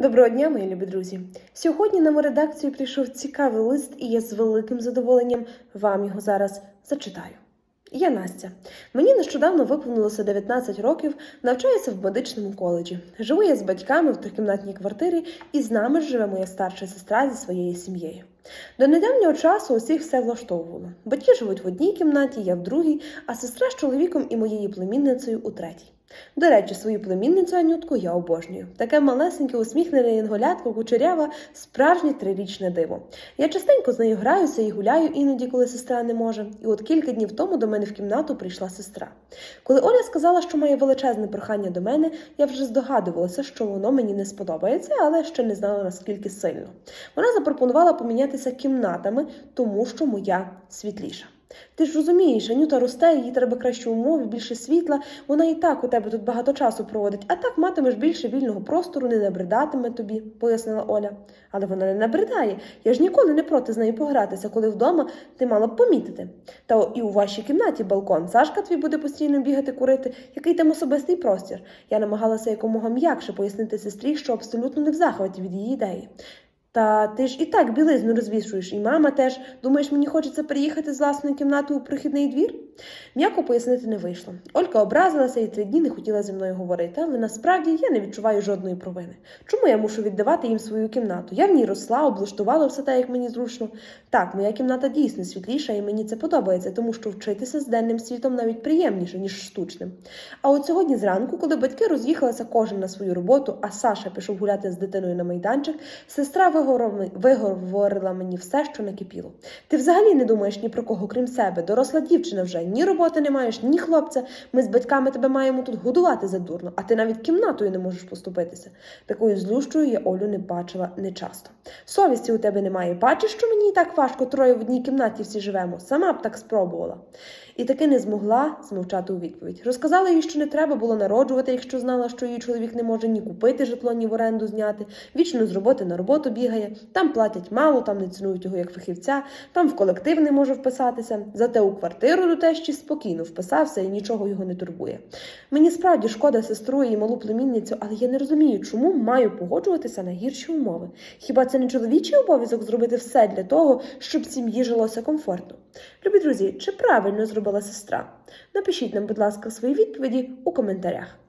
Доброго дня, мої любі друзі. Сьогодні на мою редакцію прийшов цікавий лист, і я з великим задоволенням вам його зараз зачитаю. Я Настя. Мені нещодавно виповнилося 19 років, навчаюся в медичному коледжі. Живу я з батьками в трикімнатній квартирі, і з нами живе моя старша сестра зі своєю сім'єю. До недавнього часу усіх все влаштовувало. Батьки живуть в одній кімнаті, я в другій, а сестра з чоловіком і моєю племінницею у третій. До речі, свою племінницю Анютку я обожнюю. Таке малесеньке, усміхнене янголятко, кучерява, справжнє трирічне диво. Я частенько з нею граюся і гуляю іноді, коли сестра не може. І от кілька днів тому до мене в кімнату прийшла сестра. Коли Оля сказала, що має величезне прохання до мене, я вже здогадувалася, що воно мені не сподобається, але ще не знала наскільки сильно. Вона запропонувала помінятися кімнатами, тому що моя світліша. Ти ж розумієш, Анюта росте, їй треба кращі умови, більше світла. Вона і так у тебе тут багато часу проводить, а так матимеш більше вільного простору, не набридатиме тобі, пояснила Оля. Але вона не набридає. Я ж ніколи не проти з нею погратися, коли вдома ти мала б помітити. Та і у вашій кімнаті балкон. Сашка твій буде постійно бігати курити, який там особистий простір. Я намагалася якомога м'якше пояснити сестрі, що абсолютно не в захваті від її ідеї. Та ти ж і так білизну розвішуєш, і мама теж. Думаєш, мені хочеться переїхати з власної кімнати у прохідний двір? М'яко пояснити не вийшло. Олька образилася і три дні не хотіла зі мною говорити, але насправді я не відчуваю жодної провини. Чому я мушу віддавати їм свою кімнату? Я в ній росла, облаштувала все так, як мені зручно. Так, моя кімната дійсно світліша, і мені це подобається, тому що вчитися з денним світом навіть приємніше, ніж штучним. А от сьогодні зранку, коли батьки роз'їхалися кожен на свою роботу, а Саша пішов гуляти з дитиною на майданчик, сестра виговорила мені все, що накипіло. Ти взагалі не думаєш ні про кого, крім себе. Доросла дівчина вже ні роботи не маєш, ні хлопця. Ми з батьками тебе маємо тут годувати задурно, а ти навіть кімнатою не можеш поступитися. Такою злющою я Олю не бачила нечасто. Совісті у тебе немає. Бачиш, що мені і так важко троє в одній кімнаті всі живемо. Сама б так спробувала. І таки не змогла змовчати у відповідь. Розказала їй, що не треба було народжувати, якщо знала, що її чоловік не може ні купити житло, ні в оренду зняти. Вічно з роботи на роботу бігає, там платять мало, там не цінують його як фахівця, там в колектив не може вписатися. Зате у квартиру до тещі спокійно вписався і нічого його не турбує. Мені справді шкода сестру і малу племінницю, але я не розумію, чому маю погоджуватися на гірші умови. Хіба це не чоловічий обов'язок зробити все для того, щоб сім'ї жилося комфортно? Любі друзі, чи правильно зробила сестра? Напишіть нам, будь ласка, свої відповіді у коментарях.